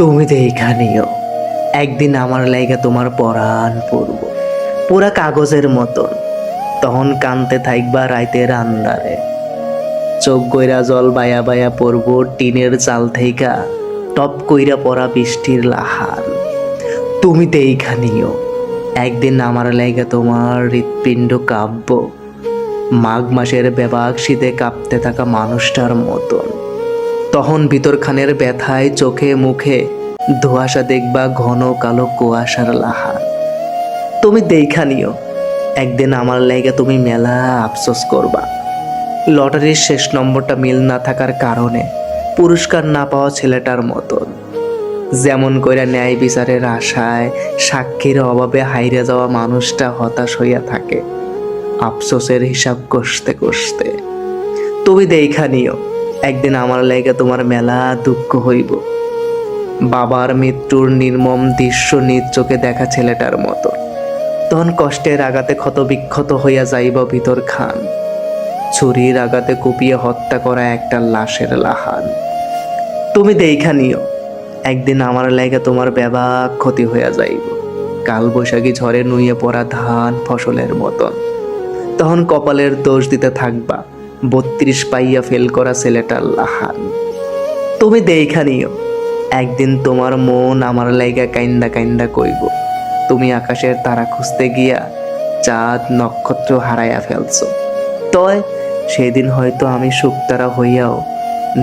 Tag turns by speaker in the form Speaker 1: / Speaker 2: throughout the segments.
Speaker 1: তুমি তো এইখানেও একদিন আমার লাইগা তোমার পরাণ পড়ব পুরা কাগজের মতন। তখন কানতে থাকবা রাইতের আন্দারে চোখ গইরা জল বায়া বায়া পড়ব টিনের চাল থেইকা। টপ কইরা পড়া বৃষ্টির লাহান তুমি তো এইখানেও একদিন আমার লাইগা তোমার হৃৎপিণ্ড কাব্য। মাঘ মাসের বেবাক শীতে কাঁপতে থাকা মানুষটার মতন। তখন ভিতরখানের ব্যথায় চোখে মুখে ধোয়াশা দেখবা ঘন কালো কুয়াশার লাহা। তুমি দেখা নিও, একদিন আমার লাইগা তুমি মেলা আফসোস করবা। লটারির শেষ নম্বরটা মিল না থাকার কারণে পুরস্কার না পাওয়া ছেলেটার মতন। যেমন কইরা ন্যায় বিচারের আশায় সাক্ষীর অভাবে হাইরে যাওয়া মানুষটা হতাশ হইয়া থাকে, আফসোসের হিসাব কষতে কষতে। তুমি দেখা নিও একদিন আমার লাইগা তোমার মেলা দুঃখ হইব। বাবার মৃত্যুর নির্মম দৃশ্য নিজ চোখে দেখা ছেলেটার মতো। তখন কষ্টের আঘাতে ক্ষত বিক্ষত হইয়া যাইব ভিতর খান। ছুরির আঘাতে কুপিয়ে হত্যা করা একটা লাশের লাহান। তুমি দেখা নিও, একদিন আমার লাইগা তোমার ব্যাবাক ক্ষতি হইয়া যাইব। কাল বৈশাখী ঝড়ে নুইয়ে পড়া ধান ফসলের মতন। তখন কপালের দোষ দিতে থাকবা। বত্রিশ পাইয়া ফেল করা ছেলেটার লাহান। তুমি দেখা নিও, একদিন তোমার মন আমার লাইগা কাইন্দা কাইন্দা কইব। তুমি আকাশের তারা খুঁজতে গিয়া চাঁদ নক্ষত্র হারাইয়া ফেলছো। তয়, সেদিন হয়তো আমি শুকতারা হইয়াও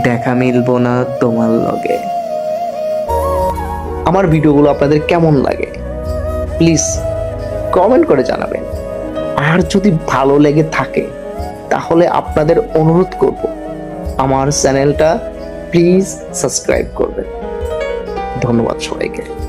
Speaker 1: দেখা মিলব না তোমার লগে। আমার ভিডিওগুলো আপনাদের কেমন লাগে? প্লিজ, কমেন্ট করে জানাবেন। আর যদি ভালো লেগে থাকে তাহলে আপনাদের অনুরোধ করব আমার চ্যানেলটা প্লিজ সাবস্ক্রাইব করবেন। ধন্যবাদ সবাইকে।